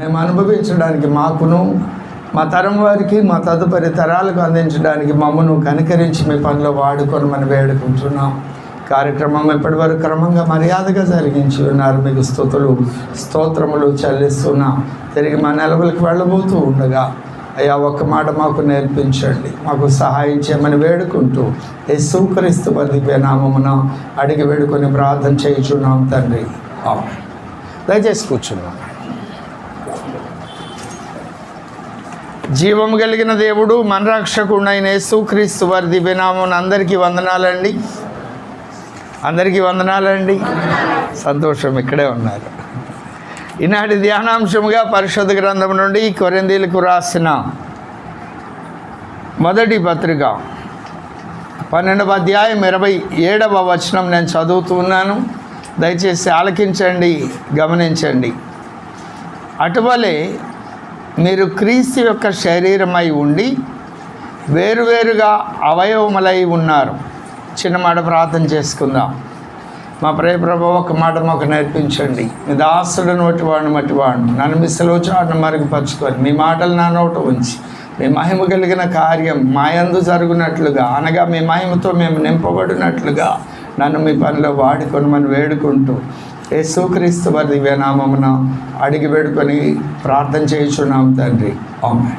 మేము అనుభవించడానికి మాకును మా తరం వారికి మా తదుపరి తరాలకు అందించడానికి మమ్మను కనికరించి మీ పనిలో వాడుకొని మనం వేడుకుంటున్నాం. కార్యక్రమం ఇప్పటివరకు క్రమంగా మర్యాదగా జరిగించి ఉన్నారు. మీకు స్థుతులు స్తోత్రములు చెల్లిస్తున్నాం. తిరిగి మా నెలవులకు వెళ్ళబోతూ ఉండగా అయ్యా ఒక్క మాట మాకు నేర్పించండి. మాకు సహాయం చేయమని వేడుకుంటూ యేసుక్రీస్తు దివ్య నామమున అడిగి వేడుకొని ప్రార్థన చేయుచున్నాం తండ్రి. దయచేసి కూర్చున్నాం. జీవము కలిగిన దేవుడు మన రక్షకుడైన యేసుక్రీస్తు వారి దివ్యనామం అందరికీ వందనాలండి. అందరికీ వందనాలండి. సంతోషం ఇక్కడే ఉన్నారు. ఈనాటి ధ్యానాంశముగా పరిశుద్ధ గ్రంథం నుండి కొరిందీలకు రాసిన మొదటి పత్రిక పన్నెండవ అధ్యాయం ఇరవై ఏడవ వచనం నేను చదువుతున్నాను దయచేసి ఆలకించండి గమనించండి. అటువలే మీరు క్రీస్తు యొక్క శరీరమై ఉండి వేరువేరుగా అవయవములై ఉన్నారు. చిన్న మాట ప్రార్థన చేసుకుందాం. మా ప్రియ ప్రభు ఒక మాట మాకు నేర్పించండి. మీ దాసుడు నోటి వాడిని మట్టి వాడిని. నన్ను మీ సెలవు చాటును మీ మాటలు నా నోట ఉంచి మీ మహిమ కలిగిన కార్యం మాయందు జరుగునట్లుగా అనగా మీ మహిమతో మేము నింపబడినట్లుగా నన్ను మీ పనిలో వాడుకొని మనం వేడుకుంటూ యేసుక్రీస్తు వారి దివ్యనామమున అడిగి పెడుకొని ప్రార్థన చేయుచున్నాం తండ్రి. ఆమె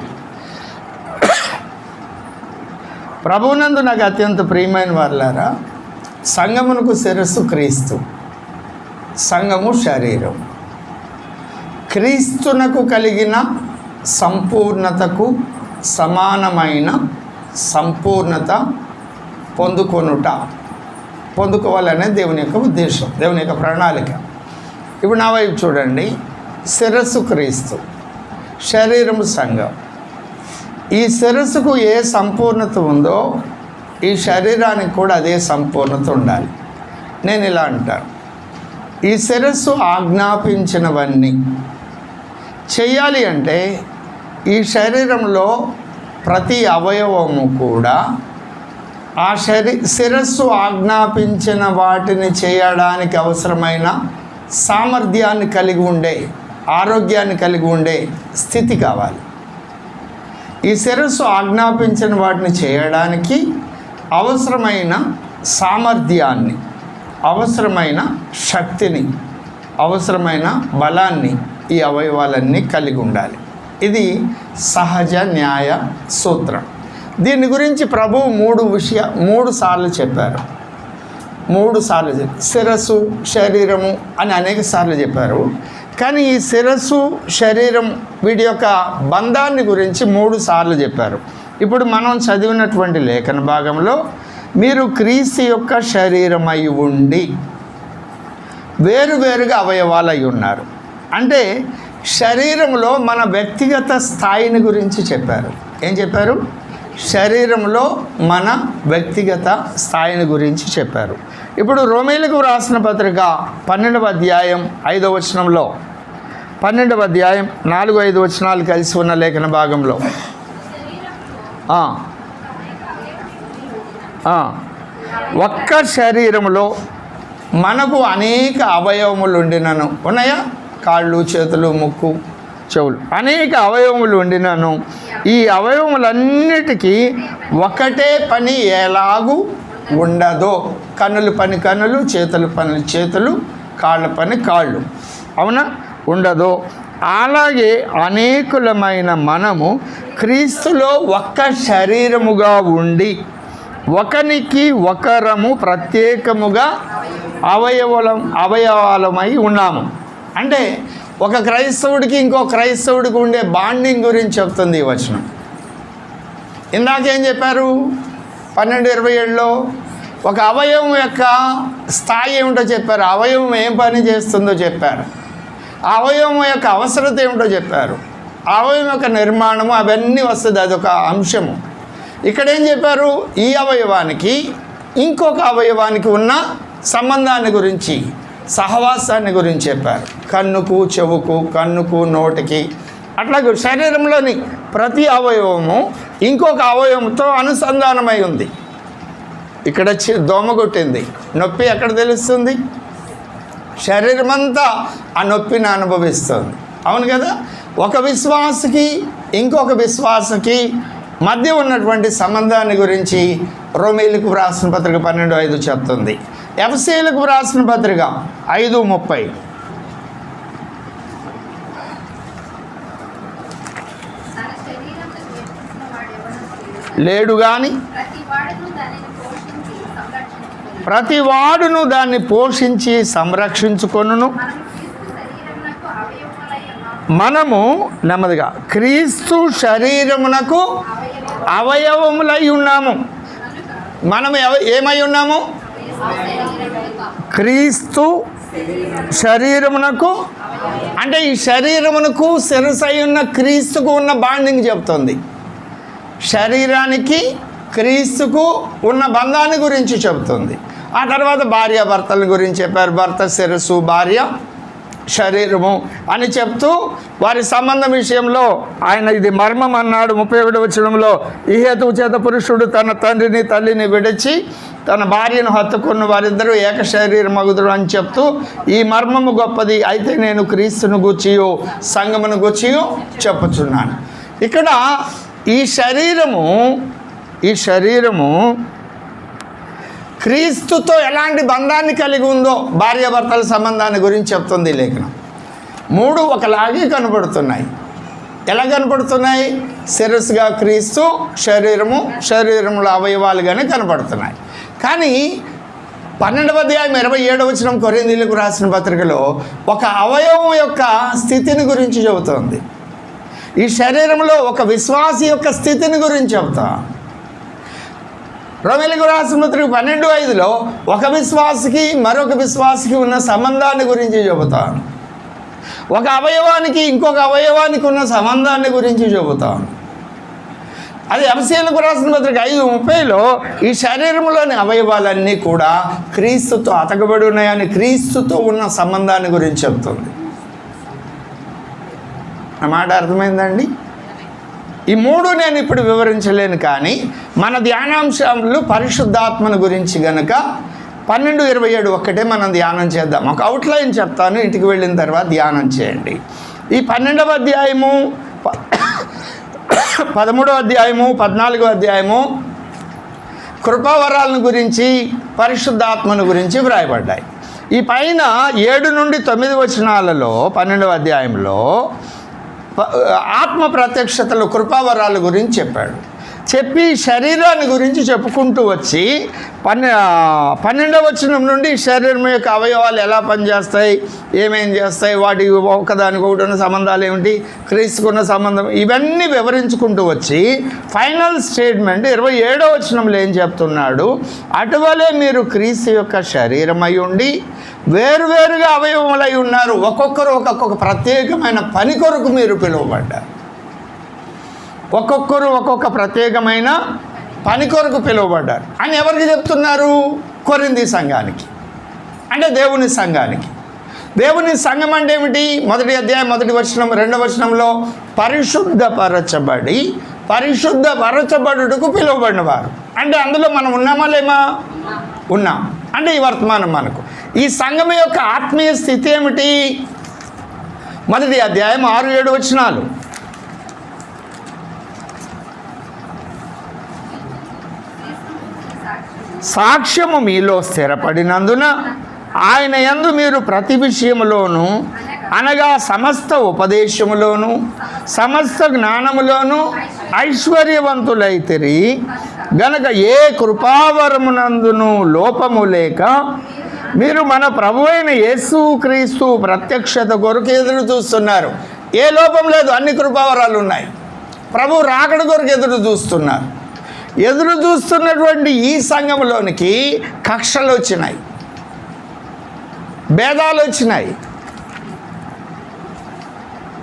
ప్రభునందు నాకు అత్యంత ప్రియమైన వాళ్ళారా సంగమునకు శిరస్సు క్రీస్తు సంగము శరీరం. క్రీస్తునకు కలిగిన సంపూర్ణతకు సమానమైన సంపూర్ణత పొందుకొనుట పొందుకోవాలనే దేవుని యొక్క ఉద్దేశం దేవుని యొక్క ప్రణాళిక. ఇప్పుడు నా వైపు చూడండి. శిరస్సు క్రీస్తు శరీరము సంఘం. ఈ శిరస్సుకు ఏ సంపూర్ణత ఉందో ఈ శరీరానికి కూడా అదే సంపూర్ణత ఉండాలి. నేను ఇలా అంటాను. ఈ శిరస్సు ఆజ్ఞాపించినవన్నీ చేయాలి అంటే ఈ శరీరంలో ప్రతి అవయవము కూడా ఆ శరీ శిరస్సు ఆజ్ఞాపించిన వాటిని చేయడానికి అవసరమైన సామర్థ్యాన్ని కలిగి ఉండే ఆరోగ్యాన్ని కలిగి ఉండే స్థితి కావాలి. ఈ శిరస్సు ఆజ్ఞాపించిన వాటిని చేయడానికి అవసరమైన సామర్థ్యాన్ని అవసరమైన శక్తిని అవసరమైన బలాన్ని ఈ అవయవాలన్నీ కలిగి ఉండాలి. ఇది సహజ న్యాయ సూత్రం. దీని గురించి ప్రభు మూడు విషయ మూడు సార్లు చెప్పారు. మూడు సార్లు శిరస్సు శరీరము అని అనేక సార్లు చెప్పారు. కానీ ఈ శిరస్సు శరీరం వీటి యొక్క బంధాన్ని గురించి మూడు సార్లు చెప్పారు. ఇప్పుడు మనం చదివినటువంటి లేఖన భాగంలో మీరు క్రీస్తు యొక్క శరీరమై ఉండి వేరువేరుగా అవయవాలు అయి ఉన్నారు. అంటే శరీరంలో మన వ్యక్తిగత స్థాయిని గురించి చెప్పారు. ఏం చెప్పారు? శరీరంలో మన వ్యక్తిగత స్థాయిని గురించి చెప్పారు. ఇప్పుడు రోమేలకు రాసిన పత్రిక పన్నెండవ అధ్యాయం ఐదవ వచనంలో పన్నెండవ అధ్యాయం నాలుగు ఐదు వచనాలు కలిసి ఉన్న లేఖన భాగంలో. ఒక్క శరీరంలో మనకు అనేక అవయవములు ఉండినను. ఉన్నాయా? కాళ్ళు చేతులు ముక్కు. చెవులు. అనేక అవయవములు ఉండినాను. ఈ అవయవములన్నిటికీ ఒకటే పని ఎలాగూ ఉండదో. కన్నులు పని కన్నులు చేతులు పని చేతులు కాళ్ళ పని కాళ్ళు. అవునా? ఉండదో. అలాగే అనేకులమైన మనము క్రీస్తులో ఒక్క శరీరముగా ఉండి ఒకనికి ఒకరము ప్రత్యేకముగా అవయవలం అవయవాలమై ఉన్నాము. అంటే ఒక క్రైస్తవుడికి ఇంకో క్రైస్తవుడికి ఉండే బాండింగ్ గురించి చెప్తుంది ఈ వచనం. ఇందాకేం చెప్పారు? పన్నెండు ఇరవై ఏడులో ఒక అవయవం యొక్క స్థాయి ఏమిటో చెప్పారు. అవయవం ఏం పని చేస్తుందో చెప్పారు. ఆ అవయవం యొక్క అవసరత ఏమిటో చెప్పారు. అవయవం యొక్క నిర్మాణము అవన్నీ వస్తుంది. అదొక అంశము. ఇక్కడ ఏం చెప్పారు? ఈ అవయవానికి ఇంకొక అవయవానికి ఉన్న సంబంధాన్ని గురించి. సహవాసాన్ని గురించి చెప్పారు. కన్నుకు చెవుకు కన్నుకు నోటికి. అట్లాగే శరీరంలోని ప్రతి అవయవము ఇంకొక అవయవంతో అనుసంధానమై ఉంది. ఇక్కడ దోమ కొట్టింది. నొప్పి ఎక్కడ తెలుస్తుంది? శరీరం అంతా ఆ నొప్పిని అనుభవిస్తుంది. అవును కదా? ఒక విశ్వాసకి ఇంకొక విశ్వాసకి మధ్య ఉన్నటువంటి సంబంధాన్ని గురించి రోమేలకు వ్రాసిన పత్రిక పన్నెండు ఐదు చెప్తుంది ఎఫ్సీలకు వ్రాసిన పత్రిక ఐదు ముప్పై లేడు. కానీ ప్రతి వాడును దాన్ని పోషించి సంరక్షించుకొనును మనము నెమ్మదిగా క్రీస్తు శరీరమునకు అవయవములై ఉన్నాము. మనం ఏమై ఉన్నాము? క్రీస్తు శరీరమునకు అంటే ఈ శరీరమునకు శిరసై ఉన్న క్రీస్తుకు ఉన్న బాండింగ్ చెప్తుంది. శరీరానికి క్రీస్తుకు ఉన్న బంధాన్ని గురించి చెబుతుంది ఆ తర్వాత భార్యాభర్తల గురించి చెప్పారు. భర్త శిరస్సు భార్య శరీరము అని చెప్తూ వారి సంబంధం విషయంలో ఆయన ఇది మర్మం అన్నాడు. ముప్పై ఒకటి వచ్చడంలో ఈ హేతువు చేత పురుషుడు తన తండ్రిని తల్లిని విడిచి తన భార్యను హత్తుకున్న వారిద్దరూ ఏక శరీరం మగుదురు అని చెప్తూ ఈ మర్మము గొప్పది అయితే నేను క్రీస్తును గుచ్చియో సంగమును గుచ్చియో చెప్పుచున్నాను. ఇక్కడ ఈ శరీరము ఈ శరీరము క్రీస్తుతో ఎలాంటి బంధాన్ని కలిగి ఉందో భార్యాభర్తల సంబంధాన్ని గురించి చెప్తుంది లేఖనం. మూడు ఒకలాగే కనబడుతున్నాయి. ఎలా కనపడుతున్నాయి శిరస్సుగా క్రీస్తు శరీరము శరీరంలో అవయవాలుగానే కనపడుతున్నాయి కానీ పన్నెండవ అధ్యాయం ఇరవై ఏడవ వచ్చిన కొరిందీలకు రాసిన పత్రికలో ఒక అవయవం యొక్క స్థితిని గురించి చెబుతోంది. ఈ శరీరంలో ఒక విశ్వాసి యొక్క స్థితిని గురించి చెబుతా. రోమిలకు రాసిన పత్రిక పన్నెండు ఐదులో ఒక విశ్వాసికి మరొక విశ్వాసికి ఉన్న సంబంధాన్ని గురించి చెబుతాను. ఒక అవయవానికి ఇంకొక అవయవానికి ఉన్న సంబంధాన్ని గురించి చెబుతాను. అది ఎంసీలకు రాసిన పత్రిక ఐదు ముప్పైలో ఈ శరీరంలోని అవయవాలన్నీ కూడా క్రీస్తుతో అతకబడి ఉన్నాయని క్రీస్తుతో ఉన్న సంబంధాన్ని గురించి చెబుతుంది. మాట అర్థమైందండి? ఈ మూడు నేను ఇప్పుడు వివరించలేను కానీ మన ధ్యానాంశాలు పరిశుద్ధాత్మను గురించి గనక పన్నెండు ఇరవై ఏడు ఒక్కటే మనం ధ్యానం చేద్దాం. ఒక అవుట్లైన్ చెప్తాను ఇంటికి వెళ్ళిన తర్వాత ధ్యానం చేయండి. ఈ పన్నెండవ అధ్యాయము ప- పదమూడవ అధ్యాయము పద్నాలుగో అధ్యాయము కృపావరాలను గురించి పరిశుద్ధాత్మను గురించి వ్రాయబడ్డాయి. ఈ పైన ఏడు నుండి తొమ్మిది వచనాలలో పన్నెండవ అధ్యాయంలో ఆత్మ ప్రత్యక్షతలు కృపావరాల గురించి చెప్పాడు. చెప్పి శరీరాన్ని గురించి చెప్పుకుంటూ వచ్చి పన్నె పన్నెండవ వచనం నుండి శరీరం యొక్క అవయవాలు ఎలా పనిచేస్తాయి ఏమేం చేస్తాయి వాటి ఒకదానికి ఒకటి ఉన్న సంబంధాలు ఏమిటి క్రీస్తుకున్న సంబంధం ఇవన్నీ వివరించుకుంటూ వచ్చి ఫైనల్ స్టేట్మెంట్ ఇరవై ఏడవ వచనంలో ఏం చెప్తున్నాడు అటువలే మీరు క్రీస్తు యొక్క శరీరమై ఉండి వేరువేరుగా అవయవములై ఉన్నారు ఒక్కొక్కరు ఒక్కొక్క ప్రత్యేకమైన పని కొరకు మీరు పిలువబడ్డారు. ఒక్కొక్కరు ఒక్కొక్క ప్రత్యేకమైన పని కొరకు పిలువబడ్డారు. అని ఎవరికి చెప్తున్నారు? కొరింది సంఘానికి. అంటే దేవుని సంఘానికి. దేవుని సంఘం అంటే ఏమిటి? మొదటి అధ్యాయం మొదటి వచనం రెండవ వచనంలో పరిశుద్ధపరచబడి పరిశుద్ధపరచబడుటకు పిలువబడిన వారు అంటే అందులో మనం ఉన్నామా లేమా? ఉన్నాం. అంటే ఈ వర్తమానం మనకు. ఈ సంఘం యొక్క ఆత్మీయ స్థితి ఏమిటి? మొదటి అధ్యాయం ఆరు ఏడు వచనాలు. సాక్ష్యము మీలో స్థిరపడినందున ఆయన యందు మీరు ప్రతి విషయములోను అనగా సమస్త ఉపదేశములోను సమస్త జ్ఞానములోను ఐశ్వర్యవంతులైతిరి. గనక ఏ కృపావరమునందును లోపము లేక మీరు మన ప్రభు అయిన యేసు క్రీస్తు ప్రత్యక్షత కొరకు ఎదురు చూస్తున్నారు. ఏ లోపం లేదు అన్ని కృపావరాలు ఉన్నాయి. ప్రభు రాకడ కొరకు ఎదురు చూస్తున్నారు. ఎదురు చూస్తున్నటువంటి ఈ సంఘంలోనికి కక్షలు వచ్చినాయి. భేదాలు వచ్చినాయి.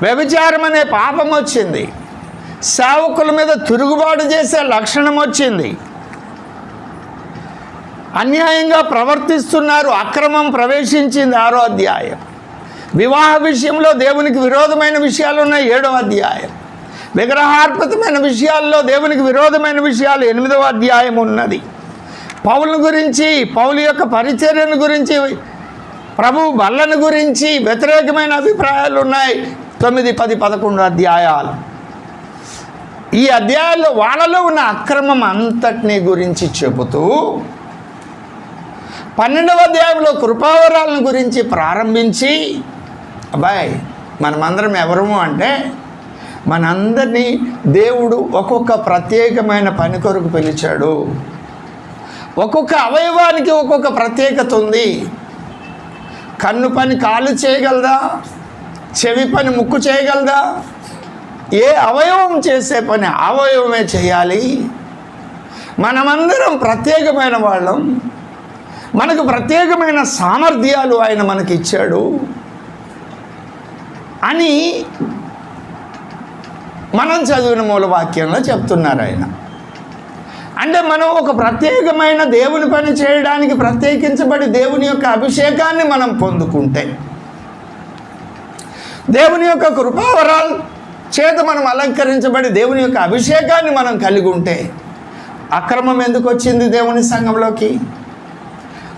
వ్యభిచారం అనే పాపం వచ్చింది. సేవకుల మీద తిరుగుబాటు చేసే లక్షణం వచ్చింది. అన్యాయంగా ప్రవర్తిస్తున్నారు అక్రమం ప్రవేశించింది ఆరో అధ్యాయం. వివాహ విషయంలో దేవునికి విరోధమైన విషయాలు ఉన్నాయి ఏడో అధ్యాయం. విగ్రహార్పితమైన విషయాల్లో దేవునికి విరోధమైన విషయాలు ఎనిమిదవ అధ్యాయం ఉన్నది. పౌలను గురించి పౌలు యొక్క పరిచర్యను గురించి ప్రభు బల్లను గురించి వ్యతిరేకమైన అభిప్రాయాలు ఉన్నాయి. తొమ్మిది పది పదకొండు అధ్యాయాలు. ఈ అధ్యాయాల్లో వాళ్ళలో ఉన్న అక్రమం అంతటిని గురించి చెబుతూ పన్నెండవ అధ్యాయంలో కృపావరాలను గురించి ప్రారంభించి అబ్బాయి మనమందరం ఎవరము అంటే మనందరినీ దేవుడు ఒక్కొక్క ప్రత్యేకమైన పని కొరకు పిలిచాడు. ఒక్కొక్క అవయవానికి ఒక్కొక్క ప్రత్యేకత ఉంది. కన్ను పని కాలు చేయగలదా? చెవి పని ముక్కు చేయగలదా? ఏ అవయవం చేసే పని అవయవమే చేయాలి. మనమందరం ప్రత్యేకమైన వాళ్ళం. మనకు ప్రత్యేకమైన సామర్థ్యాలు ఆయన మనకి ఇచ్చాడు అని మనం చదివిన మూల వాక్యంలో చెప్తున్నారు ఆయన. అంటే మనం ఒక ప్రత్యేకమైన దేవుని పని చేయడానికి ప్రత్యేకించబడి దేవుని యొక్క అభిషేకాన్ని మనం పొందుకుంటే దేవుని యొక్క కృపావరాలు చేత మనం అలంకరించబడి దేవుని యొక్క అభిషేకాన్ని మనం కలిగి ఉంటే అక్రమం ఎందుకు వచ్చింది దేవుని సంఘంలోకి?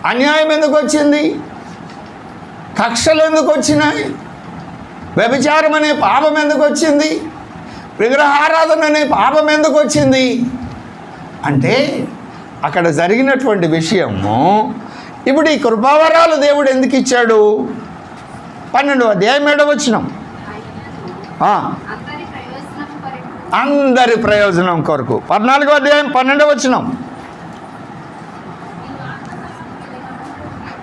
అన్యాయం ఎందుకు వచ్చింది? కక్షలు ఎందుకు వచ్చినాయి? వ్యభిచారం అనే పాపం ఎందుకు వచ్చింది? విగ్రహారాధన అనే పాపం ఎందుకు వచ్చింది? అంటే అక్కడ జరిగినటువంటి విషయము ఇప్పుడు ఈ కృపావరాలు దేవుడు ఎందుకు ఇచ్చాడు? పన్నెండు అధ్యాయం ఏడవ వచ్చినాం ఆయనను అందరి ప్రయోజనం కొరకు. అందరి ప్రయోజనం కొరకు. పద్నాలుగో అధ్యాయం పన్నెండవ వచ్చినాం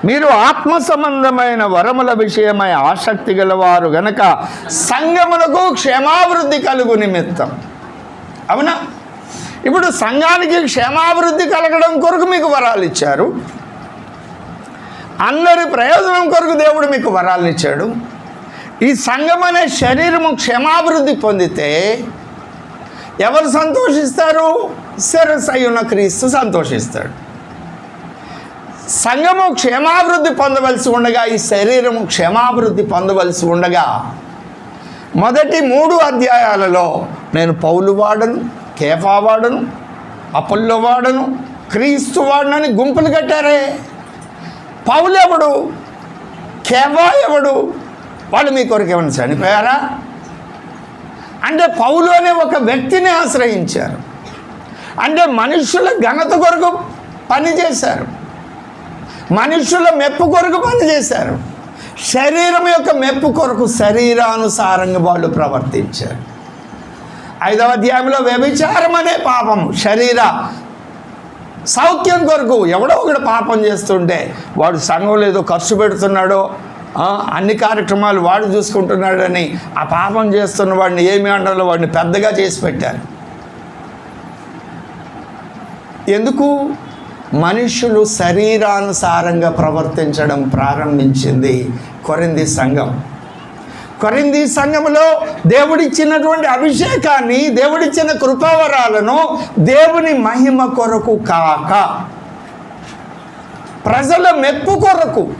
మీరు ఆత్మ సంబంధమైన వరముల విషయమై ఆసక్తి గలవారు గనక సంఘములకు క్షేమాభివృద్ధి కలుగు నిమిత్తం. అవునా? ఇప్పుడు సంఘానికి క్షేమాభివృద్ధి కలగడం కొరకు మీకు వరాలు ఇచ్చారు. అందరి ప్రయోజనం కొరకు దేవుడు మీకు వరాలు ఇచ్చాడు. ఈ సంఘం అనే శరీరము క్షేమాభివృద్ధి పొందితే ఎవరు సంతోషిస్తారు? శిరస్సు ఉన్న క్రీస్తు సంతోషిస్తాడు. సంఘము క్షేమాభివృద్ధి పొందవలసి ఉండగా ఈ శరీరము క్షేమాభివృద్ధి పొందవలసి ఉండగా మొదటి మూడు అధ్యాయాలలో నేను పౌలు వాడను కేఫా వాడను అపల్లో వాడను క్రీస్తు వాడనని గుంపులు కట్టారే. పౌలు ఎవడు? కేఫా ఎవడు? వాళ్ళు మీ కొరకు ఏమైనా చనిపోయారా? అంటే పౌలు అనే ఒక వ్యక్తిని ఆశ్రయించారు. అంటే మనుషుల ఘనత కొరకు పనిచేశారు. మనుషుల మెప్పు కొరకు పనిచేశారు. శరీరం యొక్క మెప్పు కొరకు శరీరానుసారంగా వాళ్ళు ప్రవర్తించారు. ఐదవ అధ్యాయంలో వ్యభిచారం అనే పాపం శరీర సౌఖ్యం కొరకు ఎవడో ఒకడు పాపం చేస్తుంటే వాడు సంఘంలో ఏదో ఖర్చు పెడుతున్నాడో అన్ని కార్యక్రమాలు వాడు చూసుకుంటున్నాడని ఆ పాపం చేస్తున్న వాడిని ఏమి అండాలో వాడిని పెద్దగా చేసి పెట్టారు. ఎందుకు? మనుషులు శరీరానుసారంగా ప్రవర్తించడం ప్రారంభించింది కొరింది సంఘం. కొరింది సంఘములో దేవుడిచ్చినటువంటి అభిషేకాన్ని దేవుడిచ్చిన కృపావరాలను దేవుని మహిమ కొరకు కాక ప్రజల మెప్పు కొరకు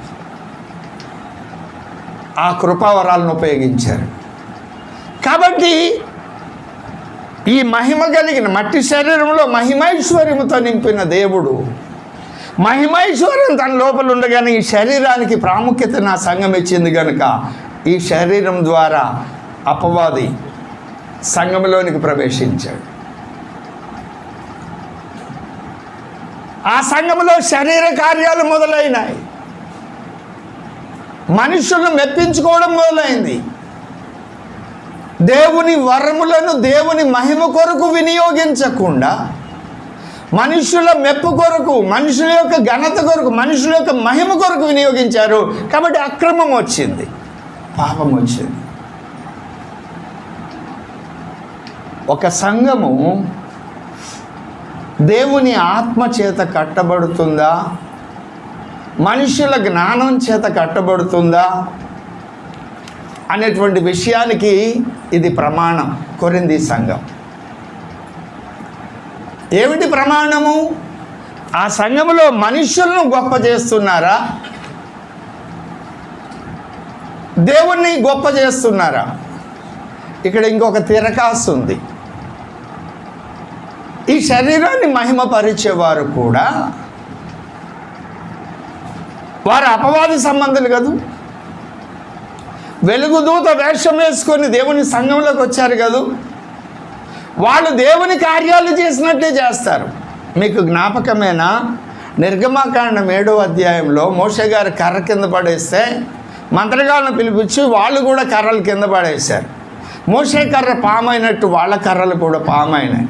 ఆ కృపావరాలను ఉపయోగించారు. కాబట్టి ఈ మహిమ కలిగిన మట్టి శరీరంలో మహిమైశ్వర్యముతో నింపిన దేవుడు మహిమైశ్వర్యం తన లోపల ఉండగానే ఈ శరీరానికి ప్రాముఖ్యత నా సంఘం ఇచ్చింది కనుక ఈ శరీరం ద్వారా అపవాది సంఘంలోనికి ప్రవేశించాడు. ఆ సంఘంలో శరీర కార్యాలు మొదలైనాయి. మనుషులను మెప్పించుకోవడం మొదలైంది. దేవుని వరములను దేవుని మహిమ కొరకు వినియోగించకుండా మనుషుల మెప్పు కొరకు మనుషుల యొక్క ఘనత కొరకు మనుషుల యొక్క మహిమ కొరకు వినియోగించారు. కాబట్టి అక్రమం వచ్చింది. పాపం వచ్చింది. ఒక సంఘము దేవుని ఆత్మ చేత కట్టబడుతుందా? మనుషుల జ్ఞానం చేత కట్టబడుతుందా? అనేటువంటి విషయానికి ఇది ప్రమాణం. కొరింది సంఘం. ఏమిటి ప్రమాణము? ఆ సంఘములో మనుషులను గొప్ప చేస్తున్నారా? దేవుణ్ణి గొప్ప చేస్తున్నారా? ఇక్కడ ఇంకొక తిరకాసు ఉంది. ఈ శరీరాన్ని మహిమపరిచేవారు కూడా వారు అపవాది సంబంధులు కదూ? వెలుగుదూత వేషం వేసుకొని దేవుని సంఘంలోకి వచ్చారు కదూ? వాళ్ళు దేవుని కార్యాలు చేసినట్లే చేస్తారు. మీకు జ్ఞాపకమేనా? నిర్గమాకాండం ఏడో అధ్యాయంలో మోషే గారు కర్ర కింద పడేస్తే మంత్రగాళ్ళను పిలిపించి వాళ్ళు కూడా కర్రలు కింద పడేశారు. మోసే కర్ర పామైనట్టు వాళ్ళ కర్రలు కూడా పామైనాయి.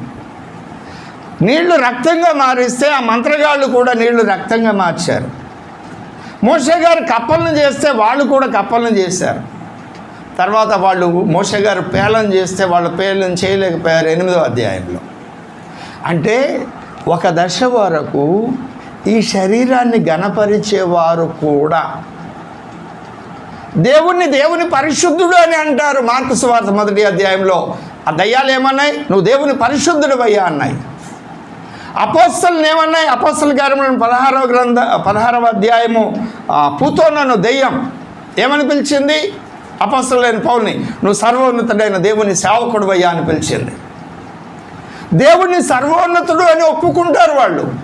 నీళ్ళు రక్తంగా మారిస్తే ఆ మంత్రగాళ్ళు కూడా నీళ్ళు రక్తంగా మార్చారు. మోసే గారు కప్పలను చేస్తే వాళ్ళు కూడా కప్పలను చేశారు. తర్వాత వాళ్ళు మోషే గారు పేలం చేస్తే వాళ్ళు పేలం చేయలేకపోయారు ఎనిమిదో అధ్యాయంలో. అంటే ఒక దశ వరకు ఈ శరీరాన్ని గణపరిచేవారు కూడా దేవుణ్ణి దేవుని పరిశుద్ధుడు అని అంటారు మార్కు సువార్త మొదటి అధ్యాయంలో. ఆ దయ్యాలు ఏమన్నాయి? నువ్వు దేవుని పరిశుద్ధుడు అయ్యా అన్నాయి. అపోస్తలను ఏమన్నాయి? అపోస్తల కార్యములను పదహారవ గ్రంథ పదహారవ అధ్యాయము పూతోనను దెయ్యం ఏమని పిలిచింది? అపస్సులైన పౌల్ని నువ్వు సర్వోన్నతుడైన దేవుని సేవకుడు అయ్యా అని పిలిచింది. దేవుణ్ణి సర్వోన్నతుడు అని ఒప్పుకుంటారు వాళ్ళు.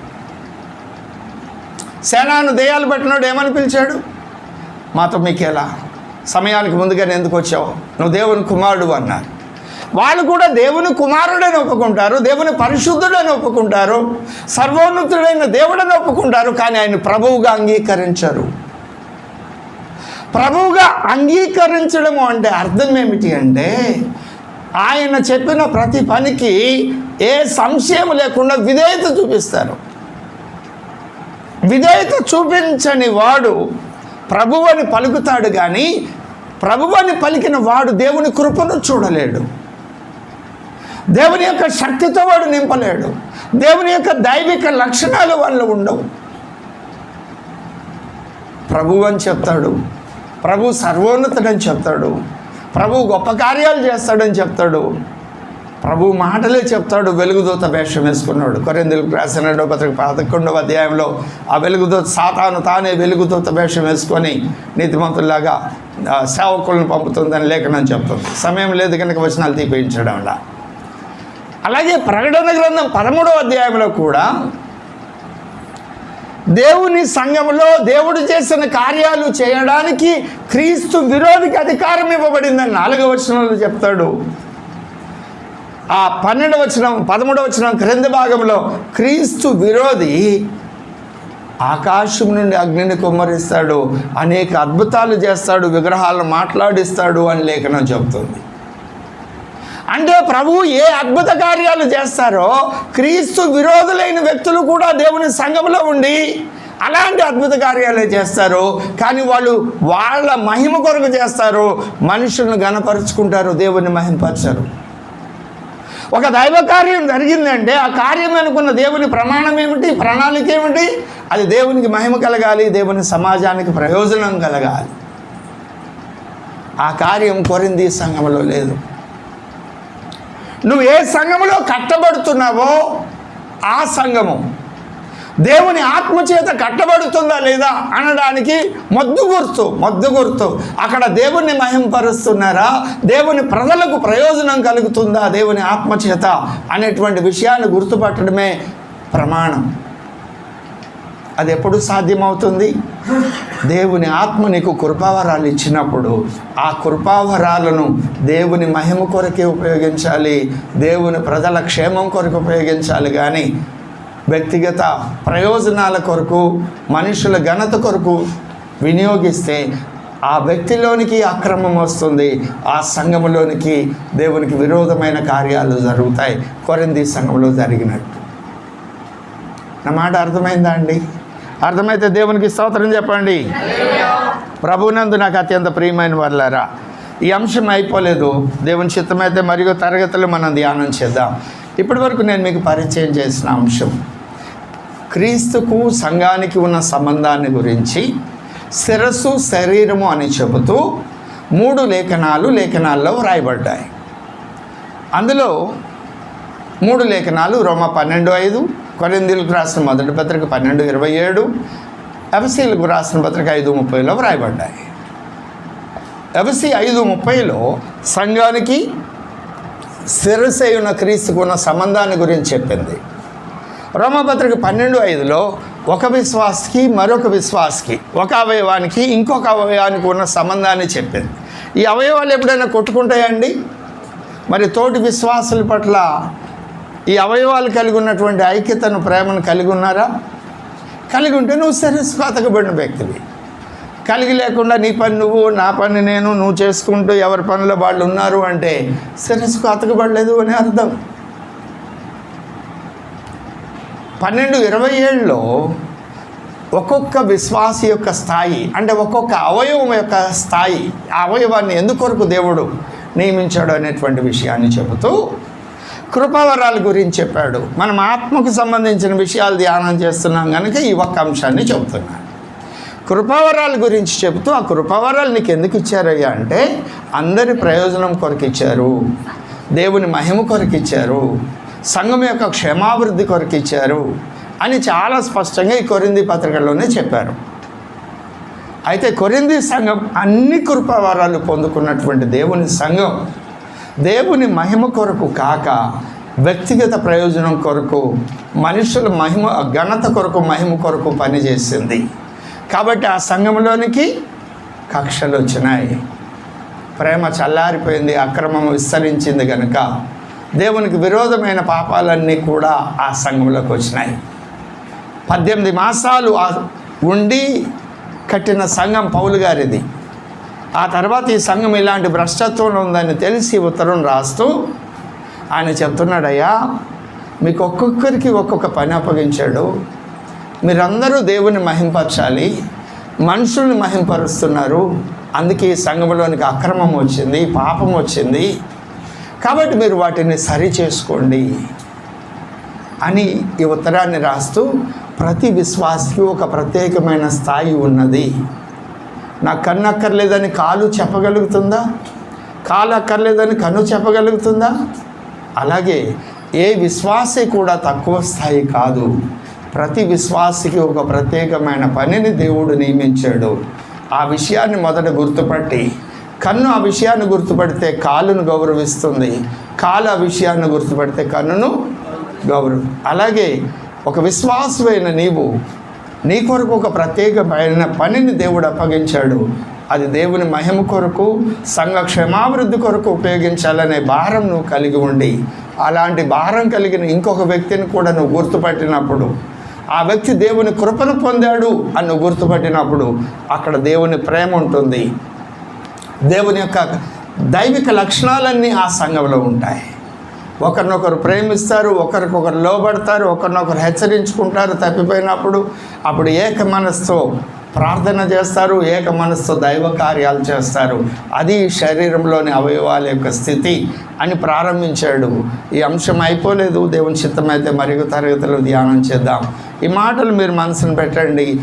సేనాను దేయాలు పెట్టినాడు ఏమని పిలిచాడు? మాతో మీకేలా? సమయానికి ముందుగానే ఎందుకు వచ్చావు? నువ్వు దేవుని కుమారుడు అన్నారు. వాళ్ళు కూడా దేవుని కుమారుడని ఒప్పుకుంటారు దేవుని పరిశుద్ధుడని ఒప్పుకుంటారు సర్వోన్నతుడైన దేవుడని ఒప్పుకుంటారు కానీ ఆయన ప్రభువుగా అంగీకరించరు. ప్రభువుగా అంగీకరించడము అంటే అర్థం ఏమిటి అంటే ఆయన చెప్పిన ప్రతి పనికి ఏ సంశయం లేకుండా విధేయత చూపిస్తారు. విధేయత చూపించని వాడు ప్రభువని పలుకుతాడు కానీ ప్రభువని పలికిన వాడు దేవుని కృపను చూడలేడు. దేవుని యొక్క శక్తితో వాడు నింపలేడు. దేవుని యొక్క దైవిక లక్షణాలు వాళ్ళు ఉండవు. ప్రభు అని చెప్తాడు. ప్రభు సర్వోన్నతుడని చెప్తాడు. ప్రభు గొప్ప కార్యాలు చేస్తాడని చెప్తాడు. ప్రభు మాటలే చెప్తాడు. వెలుగుదూత వేషం వేసుకున్నాడు. కొరిందులకు రాసిన పత్రిక పదకొండవ అధ్యాయంలో ఆ వెలుగుదూత సాతాను తానే వెలుగుదూత వేషం వేసుకొని నీతిమంతుల్లాగా సేవకులను పంపుతుందని లేఖనం చెప్తుంది. సమయం లేదు కనుక వచనాలు తీపించడం అలాగే ప్రకటన గ్రంథం పదమూడవ అధ్యాయంలో కూడా దేవుని సంఘంలో దేవుడు చేసిన కార్యాలు చేయడానికి క్రీస్తు విరోధికి అధికారం ఇవ్వబడిందని నాలుగవ వచనంలో చెప్తాడు. ఆ పన్నెండవ వచనం పదమూడవ వచనం క్రింద భాగంలో క్రీస్తు విరోధి ఆకాశం నుండి అగ్నిని కుమ్మరిస్తాడు అనేక అద్భుతాలు చేస్తాడు విగ్రహాలను మాట్లాడిస్తాడు అని లేఖనం చెబుతుంది అంటే ప్రభువు ఏ అద్భుత కార్యాలు చేస్తారో క్రీస్తు విరోధులైన వ్యక్తులు కూడా దేవుని సంఘంలో ఉండి అలాంటి అద్భుత కార్యాలే చేస్తారు. కానీ వాళ్ళు వాళ్ళ మహిమ కొరకు చేస్తారు. మనుషులను గణపరుచుకుంటారు దేవుని మహిమపరచరు ఒక దైవ కార్యం జరిగిందంటే ఆ కార్యం అనుకున్న దేవుని ప్రమాణం ఏమిటి? ప్రణాళిక ఏమిటి? అది దేవునికి మహిమ కలగాలి దేవుని సమాజానికి ప్రయోజనం కలగాలి. ఆ కార్యం కొరింది సంఘంలో లేదు. నువ్వు ఏ సంఘములో కట్టబడుతున్నావో ఆ సంఘము. దేవుని ఆత్మచేత కట్టబడుతుందా లేదా అనడానికి మొద్దు గుర్తు మొద్దు గుర్తు. అక్కడ దేవుని మహింపరుస్తున్నారా? దేవుని ప్రజలకు ప్రయోజనం కలుగుతుందా దేవుని ఆత్మచేత? అనేటువంటి విషయాన్ని గుర్తుపట్టడమే ప్రమాణం. అది ఎప్పుడు సాధ్యమవుతుంది? దేవుని ఆత్మ నీకు కృపావరాలు ఇచ్చినప్పుడు ఆ కృపావరాలను దేవుని మహిమ కొరకే ఉపయోగించాలి దేవుని ప్రజల క్షేమం కొరకు ఉపయోగించాలి. కానీ వ్యక్తిగత ప్రయోజనాల కొరకు మనుషుల ఘనత కొరకు వినియోగిస్తే ఆ వ్యక్తిలోనికి అక్రమం వస్తుంది. ఆ సంఘంలోనికి దేవునికి విరోధమైన కార్యాలు జరుగుతాయి. కొరింది సంఘంలో జరిగినట్టు. నా మాట అర్థమైందా అండి? అర్థమైతే దేవునికి స్తోత్రం చెప్పండి. ప్రభునందు నాకు అత్యంత ప్రియమైన వాళ్ళారా ఈ అంశం అయిపోలేదు. దేవుని చిత్తమైతే మరియు తరగతులు మనం ధ్యానం చేద్దాం. ఇప్పటి వరకు నేను మీకు పరిచయం చేసిన అంశం క్రీస్తుకు సంఘానికి ఉన్న సంబంధాన్ని గురించి శిరస్సు శరీరము అని చెబుతూ మూడు లేఖనాలు లేఖనాల్లో వ్రాయబడ్డాయి. అందులో మూడు లేఖనాలు రోమ పన్నెండు ఐదు కొరిందీలకు రాసిన మొదటి పత్రిక పన్నెండు ఇరవై ఏడు ఎఫ్సీలకు రాసిన పత్రిక ఐదు ముప్పైలో వ్రాయబడ్డాయి. ఎఫ్సి ఐదు ముప్పైలో సంఘానికి శిరసేయున క్రీస్తుకు ఉన్న సంబంధాన్ని గురించి చెప్పింది. రోమపత్రిక పన్నెండు ఐదులో ఒక విశ్వాసకి మరొక విశ్వాసకి ఒక అవయవానికి ఇంకొక అవయవానికి ఉన్న సంబంధాన్ని చెప్పింది. ఈ అవయవాలు ఎప్పుడైనా కొట్టుకుంటాయండి? మరి తోటి విశ్వాసుల పట్ల అవయవాలు కలిగి ఉన్నటువంటి ఐక్యతను ప్రేమను కలిగి ఉన్నారా? కలిగి ఉంటే నువ్వు శిరస్సు అతకబడిన వ్యక్తివి. కలిగి లేకుండా నీ పని నువ్వు నా పని నేను నువ్వు చేసుకుంటూ ఎవరి పనిలో వాళ్ళు ఉన్నారు అంటే శిరస్సుకు అతకబడలేదు అని అర్థం. పన్నెండు ఇరవై ఏళ్ళలో ఒక్కొక్క విశ్వాస యొక్క స్థాయి అంటే ఒక్కొక్క అవయవం యొక్క స్థాయి ఆ అవయవాన్ని ఎందుకొరకు దేవుడు నియమించాడు అనేటువంటి విషయాన్ని చెబుతూ కృపావరాల గురించి చెప్పాడు. మనం ఆత్మకు సంబంధించిన విషయాలు ధ్యానం చేస్తున్నాం కనుక ఈ ఒక్క అంశాన్ని చెబుతున్నాను. కృపావరాల గురించి చెబుతూ ఆ కృపావరాలు నీకు ఎందుకు ఇచ్చారయ్యా అంటే అందరి ప్రయోజనం కొరకు ఇచ్చారు. దేవుని మహిమ కొరకు ఇచ్చారు. సంఘం యొక్క క్షేమాభివృద్ధి కొరకు ఇచ్చారు అని చాలా స్పష్టంగా ఈ కొరింది పత్రికలోనే చెప్పారు. అయితే కొరింది సంఘం అన్ని కృపావరాలు పొందుకున్నటువంటి దేవుని సంఘం దేవుని మహిమ కొరకు కాక వ్యక్తిగత ప్రయోజనం కొరకు మనుషుల మహిమ ఘనత కొరకు మహిమ కొరకు పనిచేసింది. కాబట్టి ఆ సంఘంలోనికి కక్షలు వచ్చినాయి. ప్రేమ చల్లారిపోయింది అక్రమం విస్తరించింది కనుక దేవునికి విరోధమైన పాపాలన్నీ కూడా ఆ సంఘంలోకి వచ్చినాయి. పద్దెనిమిది మాసాలు ఉండి కట్టిన సంఘం పౌలు గారిది. ఆ తర్వాత ఈ సంఘం ఇలాంటి భ్రష్టత్వంలో ఉందని తెలిసి ఉత్తరం రాస్తూ ఆయన చెప్తున్నాడయ్యా మీకు ఒక్కొక్కరికి ఒక్కొక్క పని అప్పగించాడు. మీరందరూ దేవుని మహింపరచాలి మనుషుల్ని మహింపరుస్తున్నారు. అందుకే ఈ సంఘంలోనికి అక్రమం వచ్చింది పాపం వచ్చింది. కాబట్టి మీరు వాటిని సరి చేసుకోండి అని ఈ ఉత్తరాన్ని రాస్తూ ప్రతి విశ్వాసకి ఒక ప్రత్యేకమైన స్థాయి ఉన్నది. నాకు కన్ను అక్కర్లేదని కాలు చెప్పగలుగుతుందా? కాలు అక్కర్లేదని కన్ను చెప్పగలుగుతుందా? అలాగే ఏ విశ్వాసి కూడా తక్కువ స్థాయి కాదు. ప్రతి విశ్వాసికి ఒక ప్రత్యేకమైన పనిని దేవుడు నియమించాడు. ఆ విషయాన్ని మొదట గుర్తుపట్టి కన్ను ఆ విషయాన్ని గుర్తుపడితే కాలును గౌరవిస్తుంది. కాలు ఆ విషయాన్ని గుర్తుపడితే కన్నును గౌరవం అలాగే ఒక విశ్వాసమైన నీవు నీ కొరకు ఒక ప్రత్యేకమైన పనిని దేవుడు అప్పగించాడు. అది దేవుని మహిమ కొరకు సంఘ క్షేమాభివృద్ధి కొరకు ఉపయోగించాలనే భారం నువ్వు కలిగి ఉండి అలాంటి భారం కలిగిన ఇంకొక వ్యక్తిని కూడా నువ్వు గుర్తుపట్టినప్పుడు ఆ వ్యక్తి దేవుని కృపను పొందాడు అని నువ్వు గుర్తుపట్టినప్పుడు అక్కడ దేవుని ప్రేమ ఉంటుంది. దేవుని యొక్క దైవిక లక్షణాలన్నీ ఆ సంఘంలో ఉంటాయి. ఒకరినొకరు ప్రేమిస్తారు ఒకరికొకరు లోబడతారు ఒకరినొకరు హెచ్చరించుకుంటారు తప్పిపోయినప్పుడు అప్పుడు ఏక మనస్తో ప్రార్థన చేస్తారు ఏక మనస్సు దైవ కార్యాలు చేస్తారు. అది శరీరంలోని అవయవాల యొక్క స్థితి అని ప్రారంభించాడు. ఈ అంశం అయిపోలేదు. దేవుని చిత్తమైతే మరియు తరగతిలో ధ్యానం చేద్దాం. ఈ మాటలు మీరు మనసును పెట్టండి.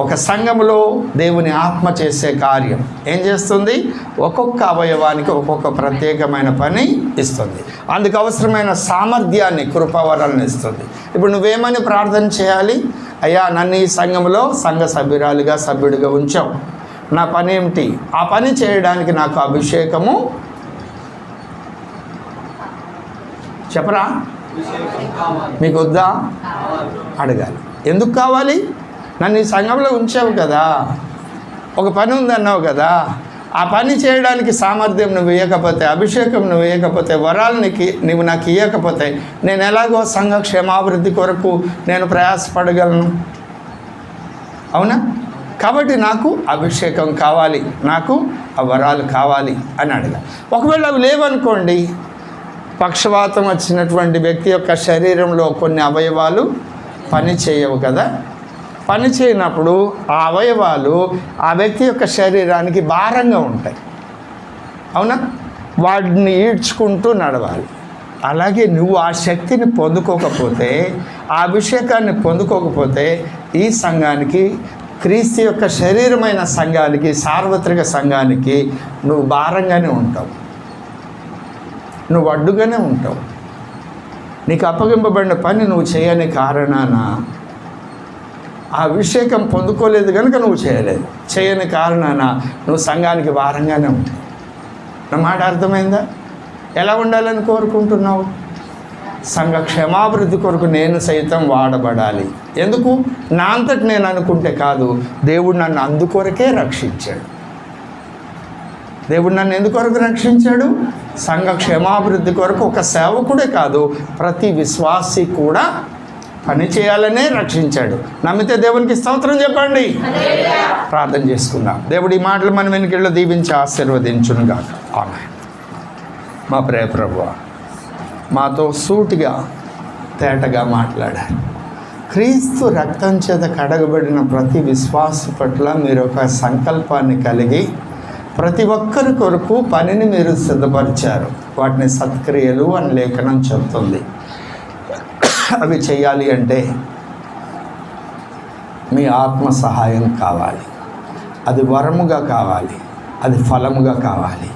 ఒక సంఘంలో దేవుని ఆత్మ చేసే కార్యం ఏం చేస్తుంది? ఒక్కొక్క అవయవానికి ఒక్కొక్క ప్రత్యేకమైన పని ఇస్తుంది. అందుకు అవసరమైన సామర్థ్యాన్ని కృపావరాలను ఇస్తుంది. ఇప్పుడు నువ్వేమని ప్రార్థన చేయాలి? అయ్యా నన్ను ఈ సంఘంలో సంఘ సభ్యురాలుగా సభ్యుడిగా ఉంచావు. నా పని ఏమిటి? ఆ పని చేయడానికి నాకు అభిషేకము చెప్పరా? మీకు వద్దా? అడగాలి. ఎందుకు కావాలి? నన్ను ఈ సంఘంలో ఉంచావు కదా. ఒక పని ఉందన్నావు కదా. ఆ పని చేయడానికి సామర్థ్యం నువ్వు ఇవ్వకపోతే అభిషేకం నువ్వు ఇవ్వకపోతే వరాలు నీకు నువ్వు నాకు ఇవ్వకపోతే నేను ఎలాగో సంఘ క్షేమాభివృద్ధి కొరకు నేను ప్రయాసపడగలను. అవునా? కాబట్టి నాకు అభిషేకం కావాలి నాకు ఆ వరాలు కావాలి అని అడగా. ఒకవేళ అవి లేవనుకోండి పక్షవాతం వచ్చినటువంటి వ్యక్తి యొక్క శరీరంలో కొన్ని అవయవాలు పని చేయవు కదా. పని చేయనప్పుడు ఆ అవయవాలు ఆ వ్యక్తి యొక్క శరీరానికి భారంగా ఉంటాయి. అవునా? వాటిని ఈడ్చుకుంటూ నడవాలి. అలాగే నువ్వు ఆ శక్తిని పొందుకోకపోతే ఆ అభిషేకాన్ని పొందుకోకపోతే ఈ సంఘానికి క్రీస్తు యొక్క శరీరమైన సంఘానికి సార్వత్రిక సంఘానికి నువ్వు భారంగానే ఉంటావు. నువ్వు అడ్డుగానే ఉంటావు. నీకు అప్పగింపబడిన పని నువ్వు చేయని కారణాన ఆ అభిషేకం పొందుకోలేదు కనుక నువ్వు చేయలేదు. చేయని కారణాన నువ్వు సంఘానికి భారంగానే ఉంటావు. నా మాట అర్థమైందా? ఎలా ఉండాలని కోరుకుంటున్నావు? సంఘ క్షేమాభివృద్ధి కొరకు నేను సైతం వాడబడాలి. ఎందుకు? నా అంతటి నేను అనుకుంటే కాదు దేవుడు నన్ను అందుకొరకే రక్షించాడు. దేవుడు నన్ను ఎందుకొరకు రక్షించాడు? సంఘ క్షేమాభివృద్ధి కొరకు ఒక సేవకుడే కాదు ప్రతి విశ్వాసి కూడా పని చేయాలనే రక్షించాడు. నమ్మితే దేవునికి స్తోత్రం చెప్పండి. ప్రార్థన చేసుకుందాం. దేవుడి ఈ మాటలు మన వెనుకల్లో దీవించి ఆశీర్వదించునుగా ఆమె మా ప్రియ ప్రభువ మాతో సూటిగా తేటగా మాట్లాడారు. క్రీస్తు రక్తం చేత కడగబడిన ప్రతి విశ్వాస పట్ల మీరు ఒక సంకల్పాన్ని కలిగి ప్రతి ఒక్కరి కొరకు పనిని మీరు సిద్ధపరిచారు. వాటిని సత్క్రియలు అని లేఖనం చెప్తుంది. అవి చేయాలి అంటే మీ ఆత్మ సహాయం కావాలి. అది వరముగా కావాలి. అది ఫలముగా కావాలి.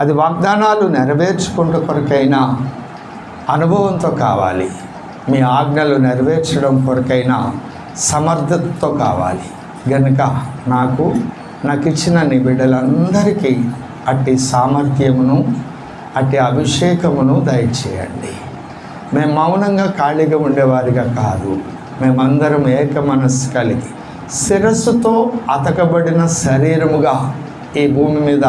అది వాగ్దానాలు నెరవేర్చుకుంటూ కొరకైనా అనుభవంతో కావాలి. మీ ఆజ్ఞలు నెరవేర్చడం కొరకైనా సమర్థతతో కావాలి. గనుక నాకు నాకు ఇచ్చిన నీ బిడ్డలందరికీ అట్టి సామర్థ్యమును అట్టి అభిషేకమును దయచేయండి. మేము మౌనంగా ఖాళీగా ఉండేవారిగా కాదు. మేమందరం ఏక మనస్సు కలిగి శిరస్సుతో అతకబడిన శరీరముగా ఈ భూమి మీద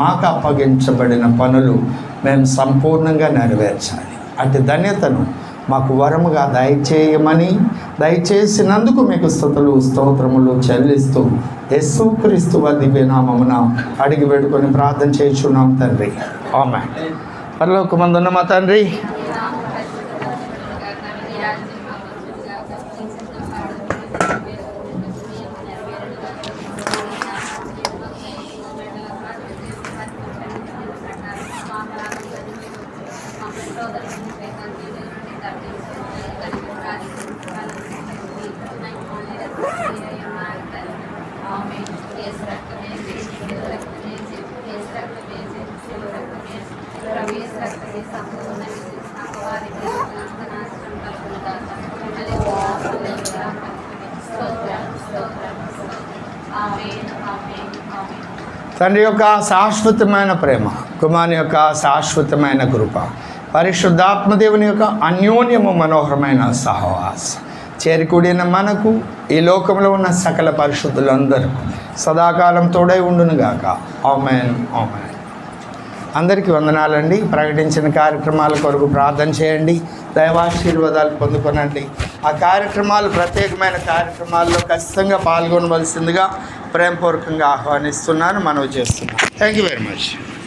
మాకు అప్పగించబడిన పనులు మేము సంపూర్ణంగా నెరవేర్చాలి. అటు ధన్యతను మాకు వరముగా దయచేయమని దయచేసినందుకు మీకు స్థుతులు స్తోత్రములు చెల్లిస్తూ యేసుక్రీస్తు దివ్యనామమున అడిగి పెట్టుకొని ప్రార్థన చేస్తున్నాం తండ్రి. ఆమె పరలోకమందున్న మా తండ్రి తండ్రి యొక్క శాశ్వతమైన ప్రేమ కుమారుని యొక్క శాశ్వతమైన కృప పరిశుద్ధాత్మదేవుని యొక్క అన్యోన్యము మనోహరమైన సహవాసం చేరికూడిన మనకు ఈ లోకంలో ఉన్న సకల పరిశుద్ధులందరూ సదాకాలం తోడై ఉండునుగాక. Amen amen. అందరికీ వందనాలండి. ప్రకటించిన కార్యక్రమాల కొరకు ప్రార్థన చేయండి. దైవాశీర్వాదాలు పొందుకొనండి. ఆ కార్యక్రమాలు ప్రత్యేకమైన కార్యక్రమాల్లో ఖచ్చితంగా పాల్గొనవలసిందిగా ప్రేమపూర్వకంగా ఆహ్వానిస్తున్నాను. మనవి చేస్తున్నాను. Thank you very much